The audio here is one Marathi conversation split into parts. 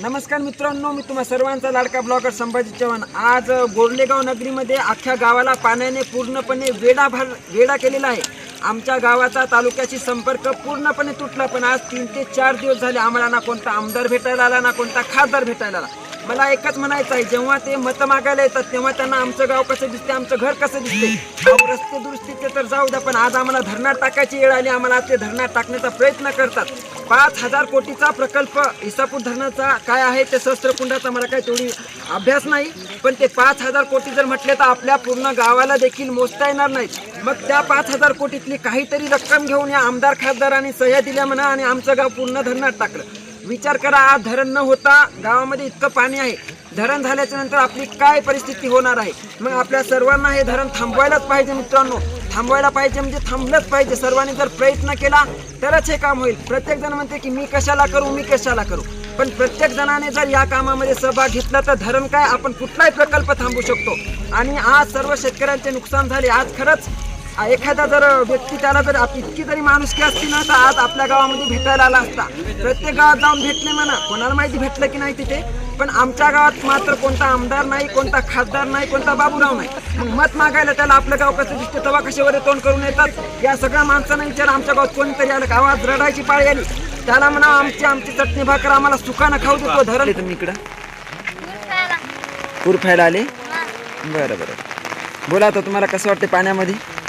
नमस्कार मित्रांनो मी तुम्हा सर्वांचा लाडका ब्लॉगर संभाजी चव्हाण. आज बोर्लेगाव नगरीमध्ये अख्ख्या गावाला पाण्याने पूर्णपणे वेडा भर वेडा केलेला आहे. आमच्या गावाचा तालुक्याशी संपर्क पूर्णपणे तुटला पण आज तीन ते चार दिवस झाले आम्हाला ना कोणता आमदार भेटायला आला ना कोणता खासदार भेटायला आला. मला एकच म्हणायचं आहे जेव्हा ते मतं मागायला येतात तेव्हा त्यांना आमचं गाव कसं दिसते आमचं घर कसं दिसते अहो, रस्ते दुरुस्तीचे तर जाऊ द्या पण आज आम्हाला धरणात टाकायची वेळ आली आम्हाला ते धरणात टाकण्याचा प्रयत्न करतात. पाच हजार कोटीचा प्रकल्प इसापूर धरणाचा काय आहे ते सहस्त्रकुंडाचा मला काही तेवढी अभ्यास नाही पण ते पाच हजार कोटी जर म्हटले तर आपल्या पूर्ण गावाला देखील मोजता येणार नाहीत मग त्या पाच हजार कोटीतली काहीतरी रक्कम घेऊन या आमदार खासदारांनी सह्या दिल्या म्हणा आणि आमचं गाव पूर्ण धरणात टाकलं. विचार करा आज धरण न होता गावामध्ये इतकं पाणी आहे. धरण झाल्याच्यानंतर आपली काय परिस्थिती होणार आहे? मग आपल्या सर्वांना हे धरण थांबवायलाच पाहिजे मित्रांनो. थांबवायला पाहिजे म्हणजे थांबलंच पाहिजे. सर्वांनी जर प्रयत्न केला तरच हे काम होईल. प्रत्येक जण म्हणते की मी कशाला करू? मी कशाला करू? पण प्रत्येक जणाने जर या कामामध्ये सहभाग घेतला तर धरण काय? आपण कुठलाही प्रकल्प थांबू शकतो. आणि आज सर्व शेतकऱ्यांचे नुकसान झाले. आज खरंच एखादा जर व्यक्ती त्याला जर आप- इतकी जरी माणुसकी असती ना तर आज आपल्या गावामध्ये भेटायला आला असता. प्रत्येक गावात जाऊन भेटले म्हणा. कोणाला माहिती भेटलं की नाही तिथे? पण आमच्या गावात मात्र कोणता आमदार नाही कोणता खासदार नाही कोणता बाबूराव नाही. मग मत मागायला त्याला आपलं गाव कसं दिसतं? तेव्हा कशावर तोंड करून येतात? या सगळ्या माणसांना विचार. आमच्या गावात कोणीतरी आलं का? आवाज रडायची पाळी आली. त्याला म्हणा आमची आमची चटणी भाकर आम्हाला सुखानं खाऊ देतो धरण तुम्ही इकडं? पूर फायला आले? बरं बरं. बोला आता तुम्हाला कसं वाटते पाण्यामध्ये?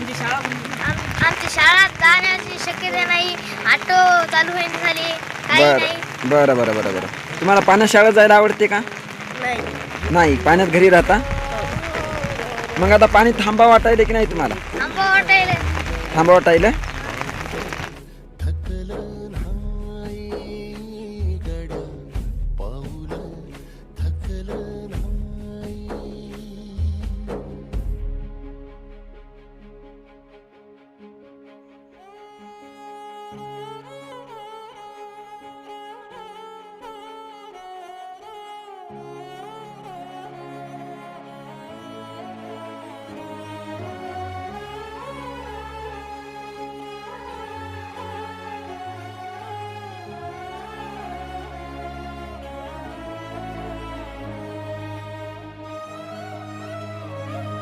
तुमची शाळा बर आमची शाळा जाण्याची शक्यता नाही. ऑटो चालू झाली. बरं. बरं बरं बरं तुम्हाला पाण्यात शाळेत जायला आवडते का? नाही. पाण्यात घरी राहता? मग आता पाणी थांबा वाटायला की नाही तुम्हाला? वाटायला. थांबा वाटायला? गड पाऊल